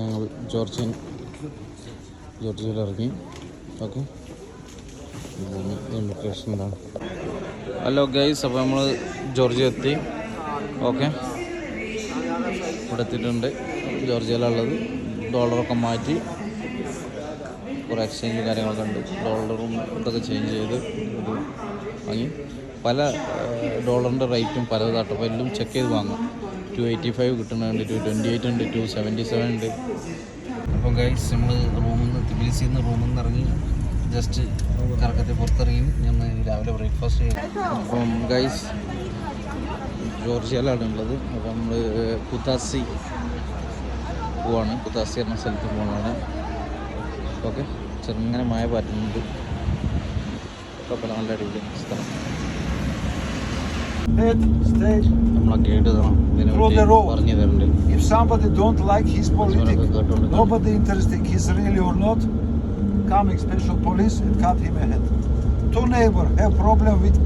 ഞങ്ങൾ ജോർജിയൻ ജോർജിയയിൽ ഇറങ്ങി. Okay. ഇമിഗ്രേഷനിലാണ് hello guys അപ്പോൾ നമ്മൾ ജോർജിയ എത്തി. ഓക്കെ. ഇവിടെ എത്തിയിട്ടുണ്ട്. ജോർജിയയിലുള്ളത് ഡോളറൊക്കെ മാറ്റി കുറേ എക്സ്ചേഞ്ച് കാര്യങ്ങളൊക്കെ ഉണ്ട്. ഡോളറും ഇതൊക്കെ ചേഞ്ച് ചെയ്ത് വാങ്ങി. പല ഡോളറിന്റെ റേറ്റും പല അപ്പോൾ ചെക്ക് ചെയ്ത് വാങ്ങും. ടു എയ്റ്റി ഫൈവ് കിട്ടുന്നുണ്ട് ടു ട്വന്റി എയ്റ്റ് ഉണ്ട് ടു സെവന്റി സെവൻ ഉണ്ട്. അപ്പോൾ ഗൈസ് നമ്മൾ റൂമിൽ നിന്ന് തിബിലിസിൽ നിന്ന് റൂമിൽ നിന്ന് ഇറങ്ങി ജസ്റ്റ് കറക്കത്തിൽ പുറത്തിറങ്ങി. ഞാൻ രാവിലെ ബ്രേക്ക്ഫാസ്റ്റ് ചെയ്യും. അപ്പം ഗൈസ് ജോർജിയയിലാണ് ഉള്ളത്. അപ്പോൾ നമ്മൾ കുത്താസി പോവാണ്. കുത്താസി എന്ന സ്ഥലത്ത് പോകുന്നതാണ് ഓക്കെ. ചെറുങ്ങനെ മായ പാറ്റുന്നുണ്ട്. അപ്പോൾ നല്ല അടിപൊളി സ്ഥലം. നമ്മളെ ഗൈഡ്. പറഞ്ഞു തരുന്നുണ്ട് If somebody don't like his politics, Nobody interested he's really or not, coming special police and cut him a head. Two neighbor have problem with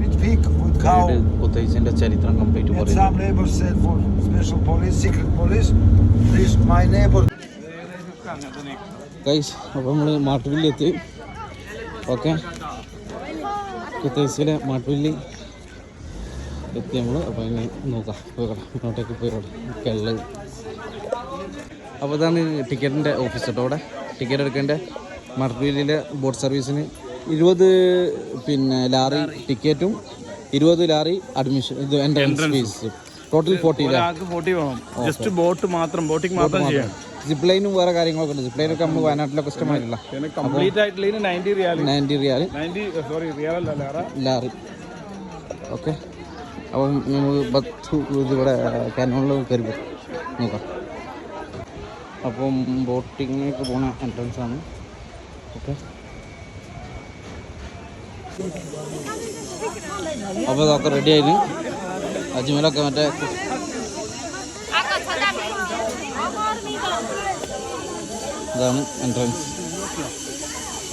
with pig, with cow. Guide ചരിത്രം complete And പറയുന്നു some neighbor said for special police, secret police, this my neighbor. Guys അപ്പോൾ നമ്മൾ മാട്ടുവില്ലി എത്തി okay കുത്തൈസിലെ മാട്ടുവില്ലി എത്തി നമ്മൾ അപ്പോൾ ഇനി നോക്കാം. പോയിക്കോട്ടെ ഇങ്ങോട്ടേക്ക് പോയിക്കോട്ടെ ഉള്ളത് അപ്പോൾ ഇതാണ് ടിക്കറ്റിന്റെ ഓഫീസ് കേട്ടോ അവിടെ. ടിക്കറ്റ് എടുക്കേണ്ട മർപ്പീലിലെ ബോട്ട് സർവീസിന് ഇരുപത് പിന്നെ ലാറി ടിക്കറ്റും ഇരുപത് ലാറി അഡ്മിഷൻ ഇത് എൻട്രൻസ് ഫീസ്. ടോട്ടൽ ഫോർട്ടി വേണം. ജസ്റ്റ് ബോട്ട് മാത്രം. ബോട്ടിംഗ് മാത്രം ചെയ്യാം. സിപ്പ് ലൈനും വേറെ കാര്യങ്ങളൊക്കെ ഉണ്ട്. സിപ്പ് ലൈനൊക്കെ നമ്മൾ വയനാട്ടിലൊക്കെ ഇഷ്ടമായിട്ടില്ല കംപ്ലീറ്റ് ആയിട്ടുള്ള നയന്റി റിയാൽ നയന്റി റിയാൽ സോറി റിയാൽ ലാറി. ഓക്കെ അപ്പം നമുക്ക് പത്ത് ഇതിവിടെ കാനോണിൽ കയറി നോക്കാം. അപ്പം ബോട്ടിങ്ങിലേക്ക് പോണ എൻട്രൻസ് ആണ്. ഓക്കെ. അപ്പോൾ ഇതൊക്കെ റെഡി ആയിരുന്നു അജ്മലൊക്കെ മറ്റേ ഇതാണ് എൻട്രൻസ്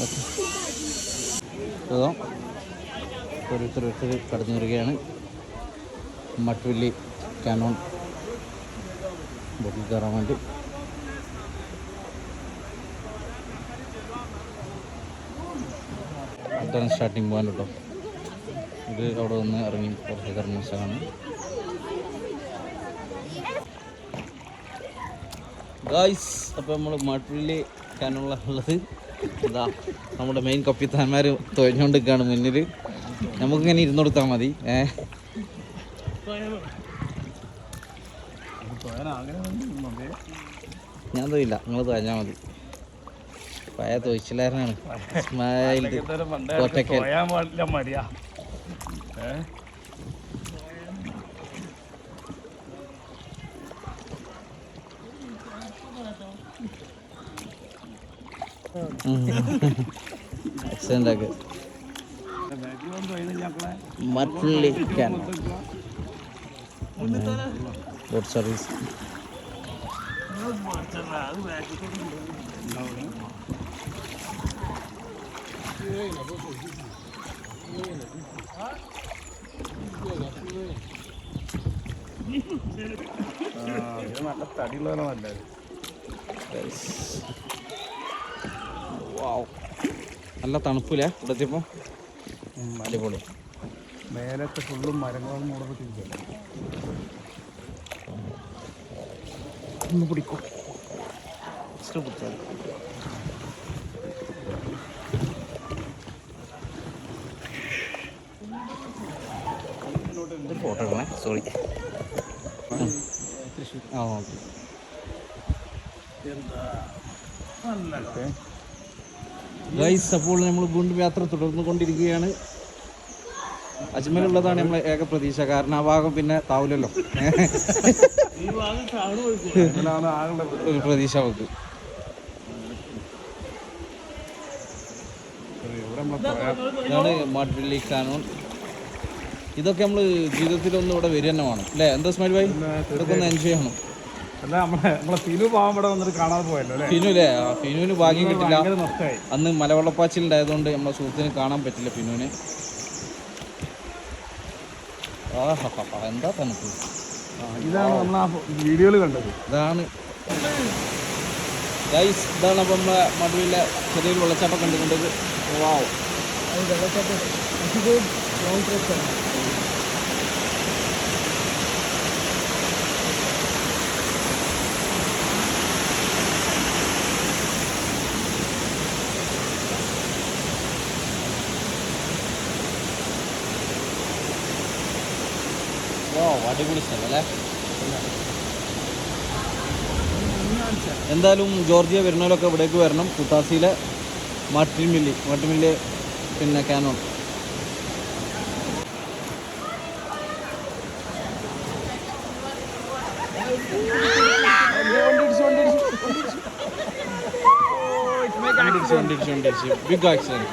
ഓക്കെ. ഓരോരുത്തരോരുത്തർ കടന്നു വരികയാണ് മട്ടുവല്ലി കാനോൺ ബോട്ടിൽ കയറാൻ വേണ്ടി. ഇതാണ് സ്റ്റാർട്ടിങ് പോകാൻ കേട്ടോ ഇത് അവിടെ നിന്ന് ഇറങ്ങി പുറത്തേക്ക് ഇറങ്ങുന്ന സ്ഥലമാണ്. ഗായ്സ് അപ്പോൾ നമ്മൾ മട്ടുവല്ലി കാനോണിലുള്ളത് ഇതാ നമ്മുടെ മെയിൻ കപ്പിത്താന്മാർ തൊഴിഞ്ഞുകൊണ്ടിരിക്കുകയാണ് മുന്നിൽ നമുക്കിങ്ങനെ ഇരുന്ന് കൊടുത്താൽ മതി. ഏ തൊഴില്ല നിങ്ങൾ തോന്നാ മതി. പഴയ തൊഴിച്ചിലാരനാണ്? ഇസ്മായിൽ കോട്ടക്കൽ? ആക്സിഡന്റ് മറ്റുള്ളി ബോട്ട് സർവീസ് നല്ല തടിയുള്ളതാണ് നല്ല തണുപ്പില്ലേ ഇവിടെ എത്തിയപ്പോൾ അടിപൊളി. മേലത്തെ ഫുള്ളും മരങ്ങളും മൂടപ്പെട്ടിരിക്കുകയാണ് ഒന്ന് പിടിക്കോ ഇഷ്ടം പിടിച്ചാൽ ഫോട്ടോ എടുക്കണേ. സോറി ആ ഓക്കെ. ഗൈസ് അപ്പോൾ നമ്മൾ വീണ്ടും യാത്ര തുടർന്നു കൊണ്ടിരിക്കുകയാണ്. അജ്മലുള്ളതാണ് നമ്മളെ ഏക പ്രതീക്ഷ. കാരണം ആ ഭാഗം പിന്നെ ഒരു പ്രതീക്ഷ നമുക്ക്. ഇതാണ് മാട്ടുപള്ളി കാനോൺ. ഇതൊക്കെ നമ്മൾ ജീവിതത്തിൽ ഒന്ന് ഇവിടെ വരിക തന്നെ വേണം. അല്ലേ? എന്താ സ്മൈൽ ഭായി? ഇതൊക്കെ ഒന്ന് എൻജോയ് ചെയ്യണം. അല്ല നമ്മളെ നമ്മളെ ഫിനു പാവം ഇവിടെ വന്നിട്ട് പോയല്ലോ അല്ലേ? ഫിനു അല്ലേ? ആ, ഫിനുവിന് ഭാഗ്യം കിട്ടില്ല. അന്ന് മലവെള്ളപ്പാച്ചിൽ ഉണ്ടായതുകൊണ്ട് നമ്മളെ സുഹൃത്തിന് കാണാൻ പറ്റില്ല ഫിനുവിന്. എന്താ തണുപ്പ്? ഇതാണ് നമ്മൾ ആ വീഡിയോയിൽ കണ്ടത്. ഇതാണ്. ഗൈസ് ഇതാണ് അപ്പം നമ്മളെ മടുവിലെ ചെറിയൊരു വെള്ളച്ചാട്ടം കണ്ടുകൊണ്ടത്. വാവ് വാവ് അടിപൊളി സ്ഥലം അല്ലേ? എന്തായാലും ജോർജിയ വരുന്നവരൊക്കെ ഇവിടേക്ക് വരണം. കുട്ടാസിയിലെ മാട്ടിൻ മില്ലി മാട്ടിൻ മില്ല് പിന്നെ Canon. Big accident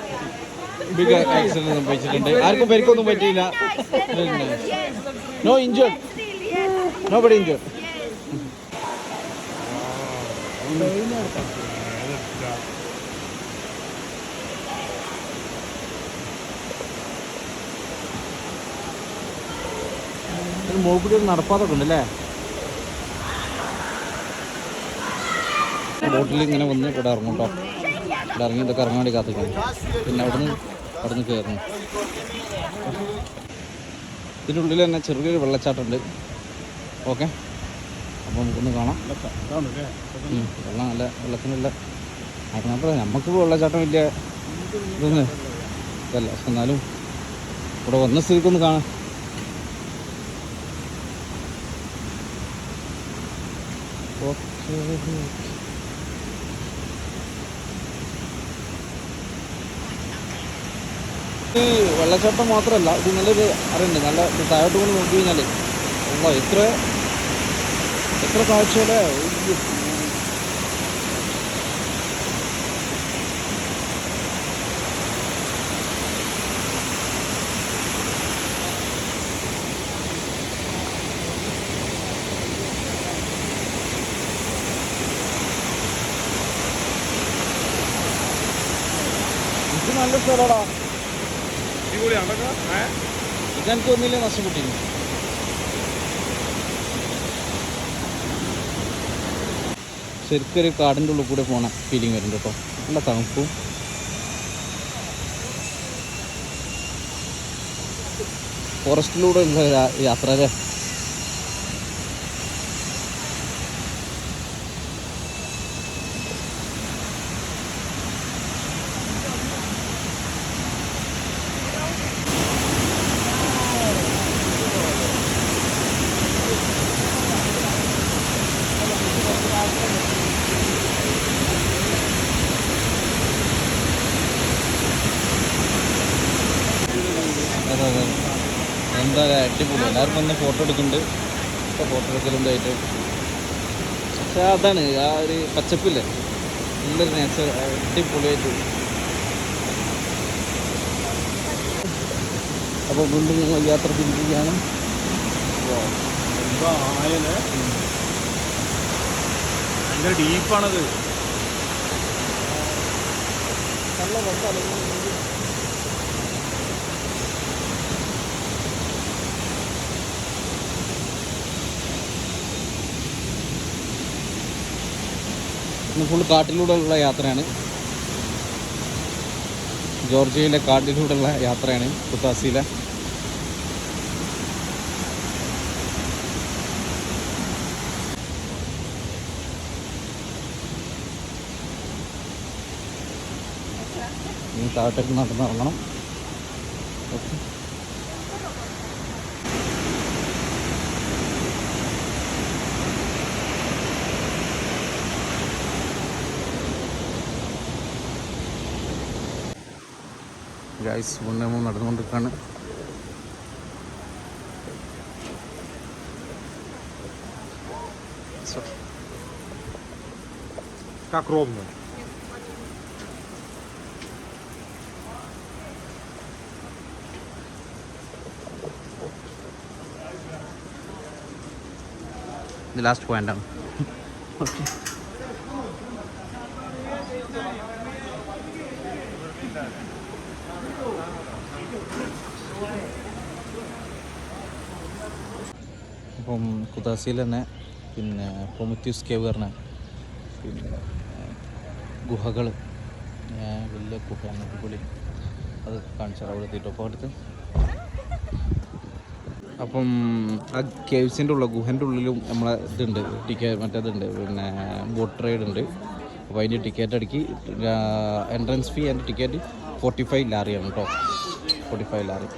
big accident സംഭവിച്ചിട്ടുണ്ട്. ആർക്കും പരിക്കൊന്നും പറ്റിയില്ല. No Yes. Nobody injured മോൾക്കൂടി ഒരു നടപ്പാതൊക്കെ ബോട്ടിൽ ഇങ്ങനെ വന്ന് ഇവിടെ ഇറങ്ങും കേട്ടോ ഇവിടെ ഇറങ്ങി ഇതൊക്കെ ഇറങ്ങാൻ വേണ്ടി കാത്തിക്കണം പിന്നെ അവിടുന്ന് അവിടുന്ന് കയറണം ഇതിന്റെ ഉള്ളിൽ തന്നെ ചെറിയൊരു വെള്ളച്ചാട്ടമുണ്ട് ഓക്കെ. അപ്പോൾ നമുക്കൊന്ന് കാണാം. വെള്ളം നല്ല വെള്ളത്തിനുള്ള അതിനപ്പുറം നമുക്ക് വെള്ളച്ചാട്ടം വലിയ ഇതൊന്നും ഇതല്ല. എന്നാലും ഇവിടെ വന്ന സ്ഥിതിക്കൊന്ന് കാണാം. ഓക്കെ. വെള്ളച്ചാട്ടം മാത്രമല്ല ഇത് നല്ലൊരു അറിയുണ്ട് നല്ല താഴോട്ട് കൊണ്ട് നോക്കി കഴിഞ്ഞാൽ എത്ര എത്ര കാഴ്ചകളെ ഉയ്യോ. ഇത് നല്ല സ്ഥലമാടാ ഇതെനിക്ക് ഒന്നില്ല നഷ്ടപ്പെട്ടിരുന്നു ശരിക്കൊരു കാടിന്റെ ഉള്ളിൽ കൂടെ പോണ ഫീലിംഗ് വരുന്നുണ്ട് കേട്ടോ. നല്ല തണുപ്പും. ഫോറസ്റ്റിലൂടെ ഉള്ള യാത്ര അതെ എന്താ അടിപൊളി. എല്ലാവരും വന്ന് ഫോട്ടോ എടുക്കുന്നുണ്ട്. ഇപ്പോൾ ഫോട്ടോ എടുക്കലുണ്ടായിട്ട് പക്ഷേ അതാണ് ആ ഒരു പച്ചപ്പില്ലേ? നല്ലൊരു നേച്ചർ അടിപൊളിയായിട്ട്. അപ്പോൾ വീണ്ടും ഞങ്ങൾ യാത്ര തിരിക്കുകയാണ്. ഭയങ്കര ഡീപ്പാണത് നല്ല രസമാണ് ഫുൾ കാട്ടിലൂടെയുള്ള യാത്രയാണ്. ജോർജിയയിലെ കാട്ടിലൂടെയുള്ള യാത്രയാണ് കുത്താസിയിലെ. ഇനി താഴോട്ടേക്ക് നടന്നിറങ്ങണം ഓക്കെ. ഗൈസ് മുന്നേ നമ്മൾ നടന്നുകൊണ്ടിരിക്കുകയാണ് Как ровно? ഇത് ലാസ്റ്റ് പോയിന്റാണ് ഓക്കെ അപ്പം കുതാസിയിൽ തന്നെ പിന്നെ പ്രൊമത്യൂസ് കേവ് പറഞ്ഞ പിന്നെ ഗുഹകൾ വലിയ ഗുഹയാണ് അടിപൊളി. അത് കാണിച്ചാൽ അവിടെ എത്തിയിട്ട്. അപ്പോൾ അടുത്ത്. അപ്പം ആ കേവ്സിന്റെ ഉള്ള ഗുഹന്റെ ഉള്ളിലും നമ്മളെ ഇതുണ്ട് ടിക്കറ്റ് മറ്റേതുണ്ട് പിന്നെ ബോട്ട് റൈഡ് ഉണ്ട്. അപ്പോൾ അതിന്റെ ടിക്കറ്റ് അടുക്കി. Entrance fee and ticket forty five ലാറിയാണ് കേട്ടോ ഫോർട്ടി ഫൈവ് ലാറി.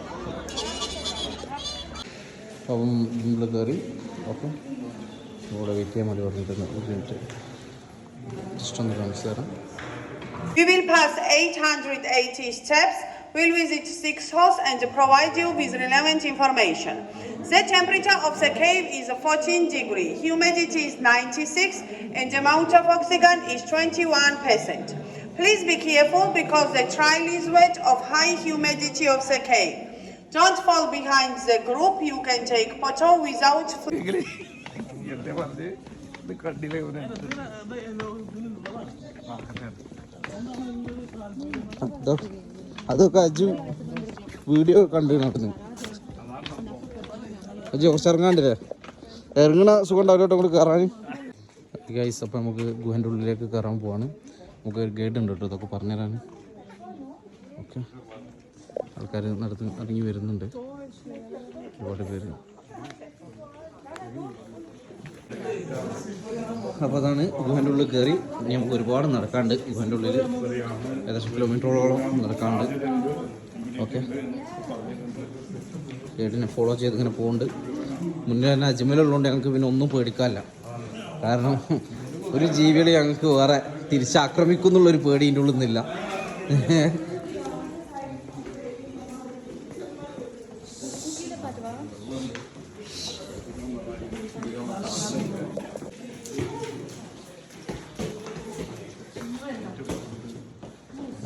അപ്പം നമ്മൾ കയറി ഓക്കെ ഇവിടെ വെയിറ്റ് ചെയ്യാൻ വേണ്ടി പറഞ്ഞിട്ടുണ്ട് ഒരു മിനിറ്റ് ജസ്റ്റ് ഒന്ന് കാണിച്ചു തരാം We will pass 880 steps, we'll visit six halls and provide you with relevant information. The temperature of the cave is 14 degree, humidity is 96 and the amount of oxygen is 21%. Please be careful because the trail is wet of high humidity of the cave. Don't fall behind the group, you can take photo without അതൊക്കെ Aju video കണ്ടു നടന്നു അജു കുറച്ച് ഇറങ്ങാണ്ടില്ലേ ഇറങ്ങണ സുഖം ഉണ്ടാവില്ല കൂടെ കയറാൻ. Guys അപ്പം നമുക്ക് ഗുഹന്റെ ഉള്ളിലേക്ക് കയറാൻ പോവാണ്. നമുക്ക് ഒരു ഗൈഡ് ഉണ്ട് കേട്ടോ ഇതൊക്കെ പറഞ്ഞുതരാൻ. ആൾക്കാർ നടത്ത് ഇറങ്ങി വരുന്നുണ്ട്. ഒരുപാട് പേര്. അപ്പോൾ അതാണ് ഗുഹന്റെ ഉള്ളിൽ കയറി നമുക്ക് ഒരുപാട് നടക്കാണ്ട് ഗുഹന്റെ ഉള്ളിൽ ഏകദേശം കിലോമീറ്ററോളം നടക്കാണ്ട് ഓക്കെ. ഗൈഡിനെ ഫോളോ ചെയ്ത് ഇങ്ങനെ പോകുന്നുണ്ട് മുന്നേ തന്നെ അജ്മലുള്ളതുകൊണ്ട് ഞങ്ങൾക്ക് പിന്നെ ഒന്നും പേടിക്കാനില്ല. കാരണം ഒരു ജീവികളെ ഞങ്ങൾക്ക് വേറെ തിരിച്ചാക്രമിക്കുന്നുള്ളൊരു പേടി ഇതിന്റെ ഉള്ളിൽ നിന്നില്ല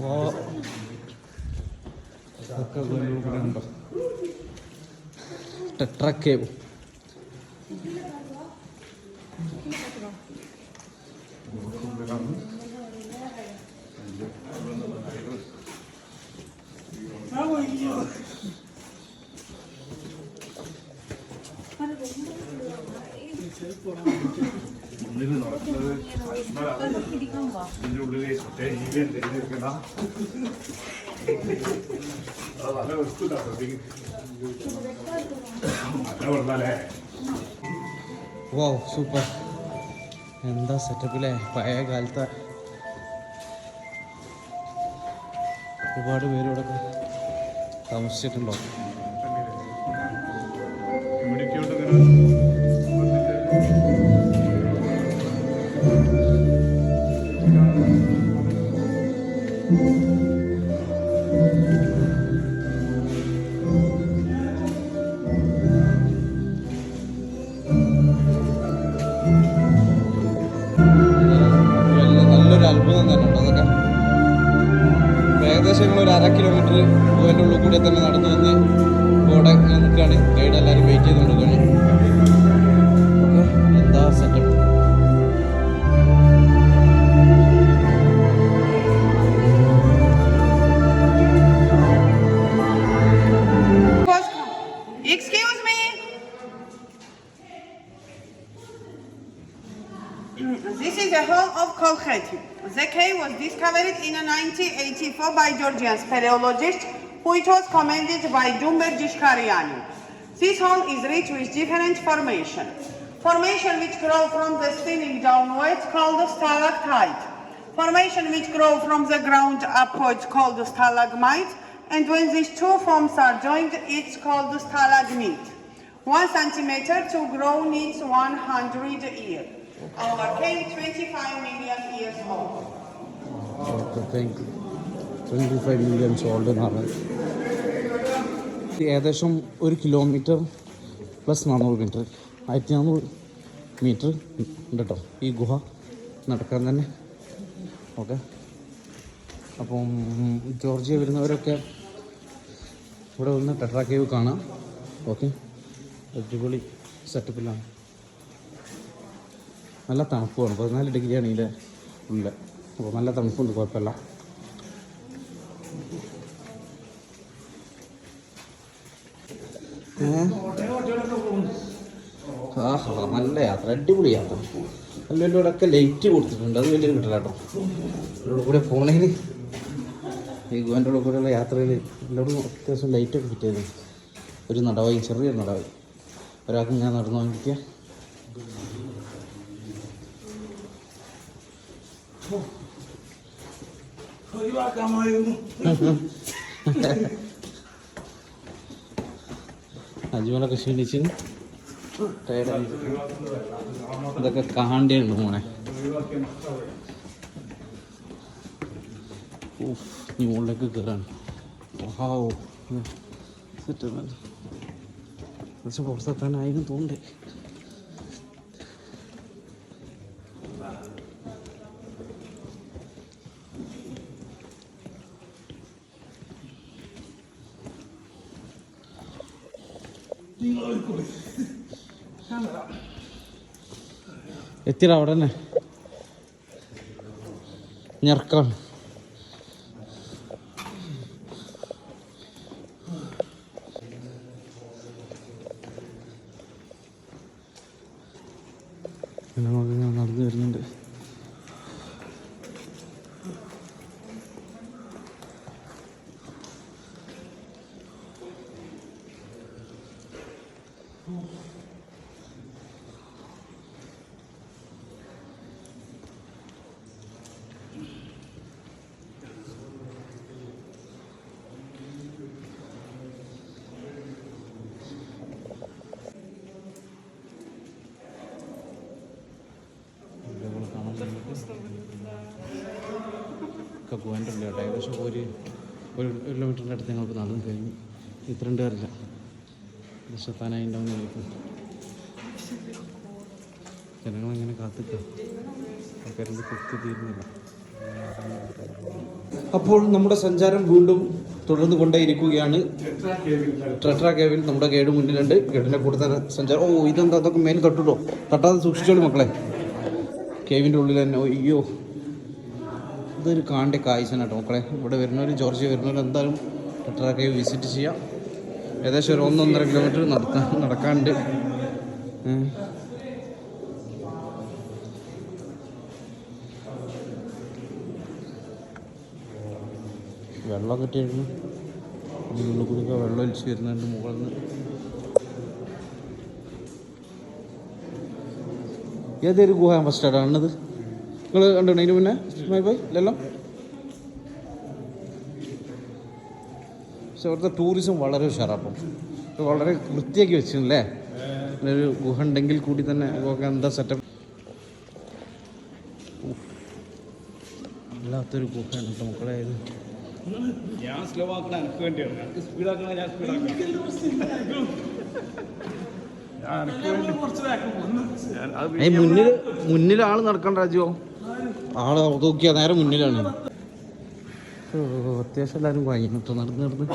ഓ ഇതൊക്കെ ഗുഹന്റെ ഉള്ളിൽ കൂടെ ഉണ്ടോ ടെട്രക്കേവ് ഇതിന്റെ ഉള്ളിൽ മറ്റേ ജീവി എന്തെങ്കിലും ഇരിക്കണ? അത് നല്ല വൃത്തിയില്ല, ശ്രദ്ധിക്ക്. വോ സൂപ്പർ എന്താ സെറ്റപ്പിലെ പഴയ കാലത്തെ ഒരുപാട് പേര് ഇവിടെ താമസിച്ചിട്ടുണ്ടോ? Thank കൊണ്ട് കിലോമീറ്റർ ഗുഹന്റെ കൂടെ തന്നെ നടന്നു Cave was discovered in 1984 by Georgian speleologist who it was commanded by Dumber Jishkariani. This hole is rich with different formation. Formation which grow from the ceiling downwards called stalactite. Formation which grow from the ground upwards called stalagmite. And when these two forms are joined, it's called stalagmite. One centimeter to grow needs 100 years. Our cave 25 million years old. Twenty five millions old എന്നാണ്. ഏകദേശം ഒരു kilometre plus നാനൂറ് metre ആയിരത്തി നാനൂറ് metre ഉണ്ട് കേട്ടോ ഈ ഗുഹ നടക്കാൻ തന്നെ. ഓക്കെ അപ്പം ജോർജിയ വരുന്നവരൊക്കെ ഇവിടെ വന്ന് ടെട്രാ കേവ് കാണാം. ഓക്കെ അടിപൊളി സെറ്റപ്പിലാണ് നല്ല തണുപ്പാണ് പതിനാല് ഡിഗ്രിയാണ് ഇതിന്റെ ഉള്ളിൽ അപ്പോൾ നല്ല തണുപ്പുണ്ട് കുഴപ്പമില്ല. നല്ല യാത്ര. അടിപൊളി യാത്ര. ഒക്കെ ലൈറ്റ് കൊടുത്തിട്ടുണ്ട്. അത് വലിയൊരു കിട്ടില്ല കേട്ടോ. ഇവിടെ കൂടെ പോണേൽ ഈ ഗുവന്റെ കൂടെയുള്ള യാത്രയിൽ എല്ലാവരും അത്യാവശ്യം ലൈറ്റൊക്കെ ചെയ്തു. ഒരു നടവായി ചെറിയൊരു നടവായി. ഒരാൾക്ക് ഞാൻ നടന്നു നോക്കിയ അജ്മലൊക്കെ ക്ഷീണിച്ച്. ഇതൊക്കെ കാണ്ടിയുണ്ട് മോനെ. ഇനി മുകളിലേക്ക് കയറാണ് ഓഹാ സെറ്റ് പുറത്തെത്താനായിരുന്നു തോന്നണ്ടേ എത്തിയടാ അവിടെ തന്നെ ഞെർക്കാണ് നടന്നു വരുന്നുണ്ട്. ഏകദേശം ഒരു ഒരു കിലോമീറ്ററിന്റെ അടുത്ത് ഞങ്ങൾക്ക് നടന്നു കഴിഞ്ഞു. ഇത്രണ്ട് പേരില്ല എത്താനായി ഉണ്ടാവും ഞങ്ങൾക്ക് ജനങ്ങളങ്ങനെ ആൾക്കാരുടെ കുത്തി തീരുന്നില്ല. അപ്പോൾ നമ്മുടെ സഞ്ചാരം വീണ്ടും തുടർന്നു കൊണ്ടേയിരിക്കുകയാണ്. ട്രട്ര കേവിൽ നമ്മുടെ ഗൈഡ് മുന്നിലുണ്ട്. ഗൈഡിന്റെ കൂടുതൽ സഞ്ചാരം. ഓ ഇതെന്താ? അതൊക്കെ മേൽ തട്ടുട്ടോ? തട്ടാതെ സൂക്ഷിച്ചോളൂ മക്കളെ. കേവിന്റെ ഉള്ളിൽ തന്നെ. അയ്യോ. ഇതൊരു കാണേണ്ട കാഴ്ചയാണ് കേട്ടോ മക്കളെ. ഇവിടെ വരുന്നവർ ജോർജിയ വരുന്നവർ എന്തായാലും ടെട്രാ കേവ് വിസിറ്റ് ചെയ്യാം. ഏകദേശം ഒരു ഒന്നൊന്നര കിലോമീറ്റർ നടത്താൻ നടക്കാണ്ട്. വെള്ളം കിട്ടിയിരുന്നു ഉള്ളിൽ കൂടിയൊക്കെ വെള്ളം ഒലിച്ച് വരുന്നുണ്ട് മുകളിൽ നിന്ന് ഏതൊരു ഗുഹ ഫസ്റ്റ് ആണത് നിങ്ങൾ കണ്ടോ അതിന് മുന്നേ? ഇസ്മായിൽ ഭായ് ഇല്ലല്ലോ പക്ഷെ അവിടുത്തെ ടൂറിസം വളരെ ഉഷാറാപ്പം. വളരെ വൃത്തിയാക്കി വെച്ചില്ലേ ഒരു ഗുഹ ഉണ്ടെങ്കിൽ കൂടി തന്നെ എന്താ സെറ്റപ്പ് വല്ലാത്തൊരു ഗുഹയാണ് കേട്ടോ മക്കളെ ഇത്. ഞാൻ സ്ലോ ആക്കണ എനിക്ക് വേണ്ടിയാണ്. എനിക്ക് സ്പീഡ് ആക്കണ ഞാൻ സ്പീഡ് ആക്കണം. മുന്നിൽ മുന്നിൽ ആൾ നടക്കണ്ട രാജുവോ ആൾ നോക്കിയാൽ നേരെ മുന്നിലാണ്. ഓ, അത്യാവശ്യം എല്ലാവരും വാങ്ങി. കേട്ടോ നടന്ന് നടന്ന്.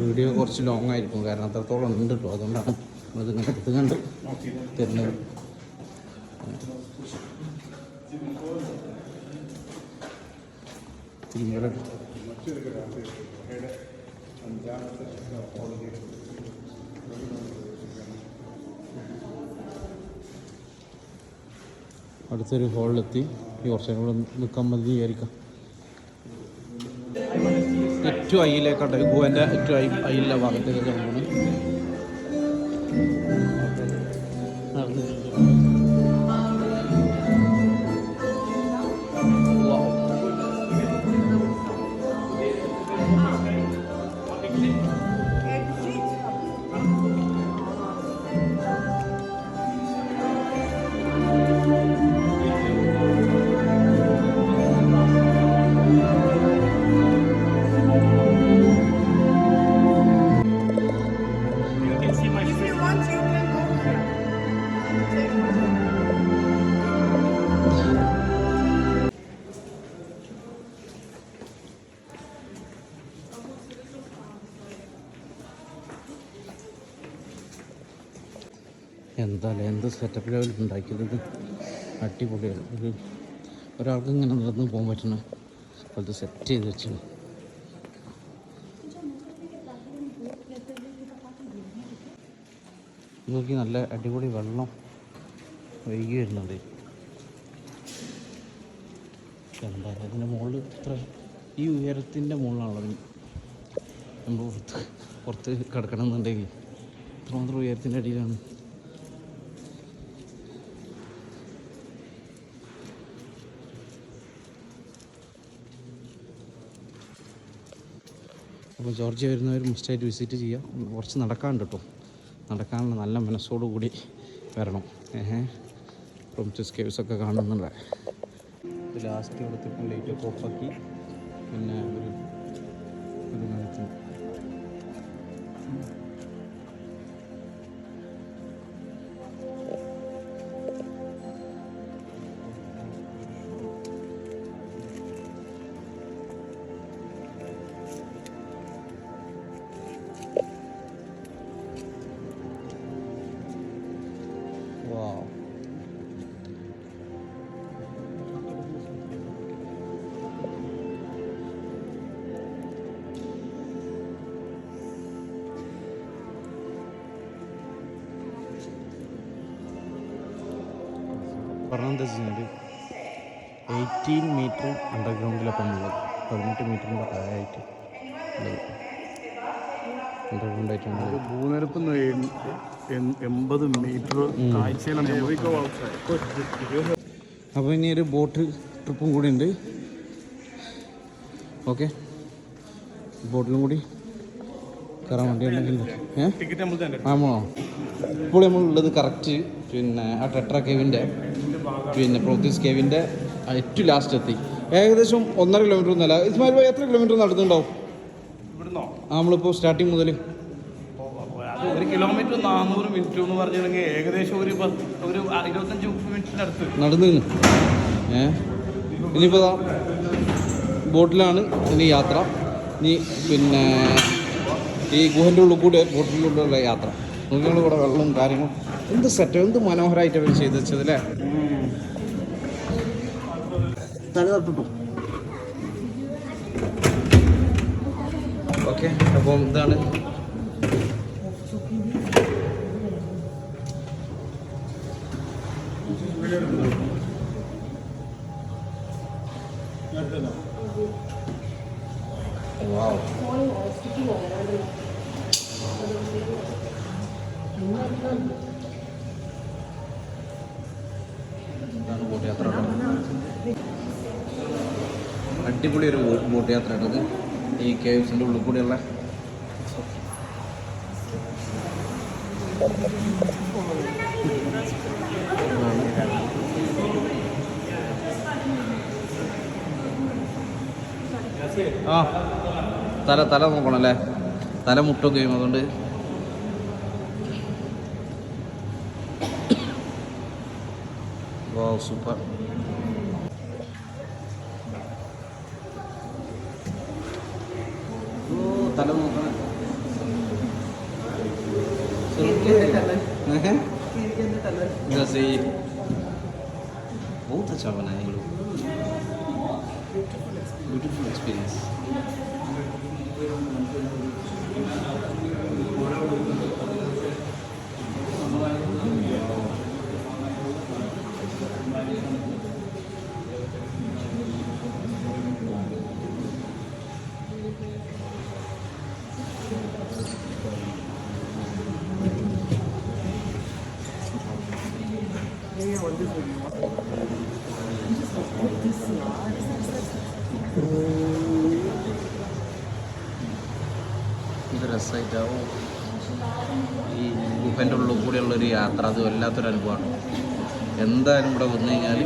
വീഡിയോ കുറച്ച് ലോങ് ആയിരിക്കും. കാരണം അത്രത്തോളം ഉണ്ട് കേട്ടോ അതുകൊണ്ടാണ് അത് എടുത്ത് കണ്ട് തരുന്നത്. തിരുമല അടുത്തൊരു ഹോളിലെത്തി ഈ കുറച്ചും കൂടെ നിൽക്കാൻ മതി വിചാരിക്കാം. ഏറ്റവും അയിലേക്കാട്ടെ ഗോവന്റെ ഏറ്റവും അയി അയ്യിലെ ഭാഗത്തേക്ക് പോകണം എന്തായാലും എന്ത് സെറ്റപ്പ് ലെവലിൽ ഉണ്ടാക്കിയത് അടിപൊളിയാണ്. ഒരു ഒരാൾക്ക് ഇങ്ങനെ നടന്ന് പോകാൻ പറ്റുന്ന പോലത്തെ സെറ്റ് ചെയ്ത് വെച്ചു നോക്കി നല്ല അടിപൊളി വെള്ളം ഒഴുകി വരുന്നുണ്ട് എന്താ അതിന്റെ മുകളിൽ ഇത്ര ഈ ഉയരത്തിന്റെ മുകളിലാണുള്ളത് നമ്മൾ പുറത്ത് പുറത്ത് കിടക്കണം എന്നുണ്ടെങ്കിൽ ഇത്രമാത്രം ഉയരത്തിന്റെ അടിയിലാണ്. അപ്പോൾ ജോർജിയ വരുന്നവർ മസ്റ്റായിട്ട് വിസിറ്റ് ചെയ്യാം. കുറച്ച് നടക്കാണ്ട് കേട്ടോ. നടക്കാനുള്ള നല്ല മനസ്സോടു കൂടി വരണം. ഏഹ്. പ്രൊമിച്ചസ് കേവ്സ് ഒക്കെ കാണുന്നുണ്ട്. ലാസ്റ്റ് കൊടുത്തിപ്പോൾ ലൈറ്റ് ഒക്കെ ഓഫാക്കി പിന്നെ ഒരു പറഞ്ഞെന്താ വെച്ചാൽ എയ്റ്റീൻ മീറ്റർ അണ്ടർഗ്രൗണ്ടിലപ്പം ഉള്ളത് പതിനെട്ട് മീറ്ററിന്റെ താഴെയായിട്ട്. അണ്ടർഗ്രൗണ്ടായിട്ടാണ് ഭൂനിരപ്പ് എൺപത് മീറ്റർ ആഴ്ചയിലാണ് അപ്പോൾ ഇനി ഒരു ബോട്ട് ട്രിപ്പും കൂടി ഉണ്ട്. ഓക്കെ ബോട്ടിലും കൂടി കയറാൻ വേണ്ടി ഉണ്ടെങ്കിൽ ടിക്കറ്റ് നമ്മൾ ആമോ ഇപ്പോൾ നമ്മളുള്ളത് കറക്റ്റ് പിന്നെ ആ ടെട്രാ കേവിന്റെ പിന്നെ പ്രോത്തീസ് കേവിന്റെ ഏറ്റവും ലാസ്റ്റ് എത്തി. ഏകദേശം ഒന്നര കിലോമീറ്റർ ഒന്നല്ല. ഇസ്മായിൽ ഭായി എത്ര കിലോമീറ്റർ നടത്തുന്നുണ്ടാവും ആ നമ്മളിപ്പോൾ സ്റ്റാർട്ടിങ് മുതൽ ഒരു കിലോമീറ്റർ നാനൂറ് മിനിറ്റ് എന്ന് പറഞ്ഞിട്ടുണ്ടെങ്കിൽ ഏകദേശം ഒരു ഒരു ഇരുപത്തഞ്ച് മുപ്പത് മിനിറ്റിനടുത്ത് നടന്നു ഏ? ഇനിയിപ്പോൾ ബോട്ടിലാണ് ഇനി യാത്ര. ഇനി പിന്നെ ഈ ഗുഹന്റെ ഉള്ളിൽ കൂടെ ബോട്ടിലുള്ള യാത്ര. നോക്കിയാൽ കൂടെ വെള്ളവും കാര്യങ്ങളും. എന്ത് സെറ്റ് എന്ത് മനോഹരമായിട്ട് അവർ ചെയ്തു വെച്ചത് അല്ലേ തല തട്ടിട്ടു ഓക്കെ അപ്പം ഇതാണ്. വാവ് അടിപൊളി ഒരു ബോട്ട് യാത്ര ഉള്ളത് ഈ കേവ്സിന്റെ ഉള്ളിൽ കൂടെയുള്ള. ആ തല തല നോക്കണം അല്ലേ? തല മുട്ടൊക്കെ ചെയ്യും അതുകൊണ്ട്. സൂപ്പർ. जैसे ये बहुत अच्छा बना है ये लोग ब्यूटीफुल एक्सपीरियंस ഇത് രസമായിട്ടാവും ഈ ഗുഹന്റെ ഉള്ളിൽ കൂടെയുള്ളൊരു യാത്ര അത് വല്ലാത്തൊരു അനുഭവമാണ്. എന്തായാലും ഇവിടെ വന്നു കഴിഞ്ഞാൽ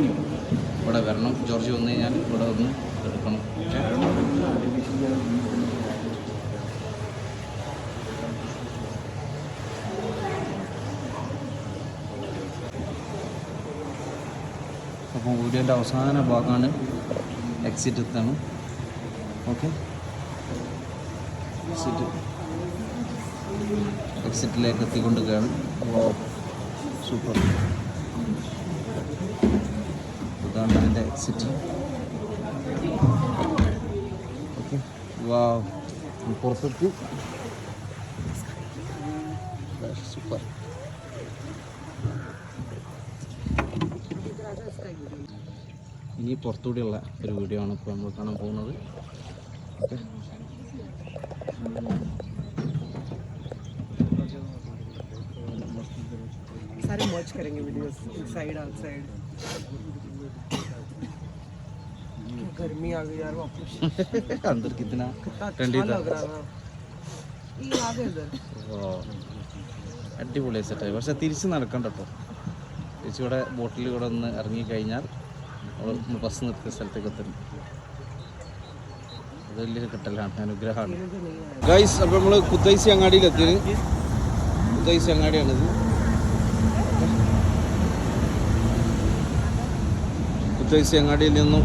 ഇവിടെ വരണം. ജോർജ് വന്നു കഴിഞ്ഞാൽ ഇവിടെ വന്ന് എടുക്കണം. അപ്പോൾ വീഡിയോന്റെ അവസാന ഭാഗമാണ് എക്സിറ്റ് എത്തണം. ഓക്കെ എക്സിറ്റ് എക്സിറ്റിലേക്ക് എത്തിക്കൊണ്ടിരിക്കുകയാണ്. സൂപ്പർ. ഇതാണ് ഇതിന്റെ എക്സിറ്റ്. ഓക്കെ. വാ പുറത്തെത്തി. സൂപ്പർ ഇനി പുറത്തുകൂടിയുള്ള ഒരു വീഡിയോ ആണ് ഇപ്പോൾ നമ്മൾ കാണാൻ പോകുന്നത്. ഓക്കെ. सारे मर्ज करेंगे वीडियोस इनसाइड आउटसाइड गर्मी आ गई यार वापस अंदर कितना कितना ठंडी अच्छा था लग रहा था ये आ गए इधर ഓ അടിപൊളി സെറ്റായി പക്ഷെ തിരിച്ച് നടക്കണ്ട കേട്ടോ തിരിച്ച് ഇവിടെ ബോട്ടിൽ ഇവിടെ ഒന്ന് ഇറങ്ങിക്കഴിഞ്ഞാൽ നമ്മൾ ബസ് നിർത്തിയ സ്ഥലത്തേക്ക് എത്തും അത് വലിയൊരു കിട്ടലാണ് അനുഗ്രഹമാണ് मुझे नहीं आया ഗൈസ് അപ്പോൾ നമ്മൾ കുത്തൈസി അങ്ങാടിയിലെത്തിയത് കുത്തൈസി അങ്ങാടിയാണിത് കുത്തൈസി അങ്ങാടിയിൽ നിന്നും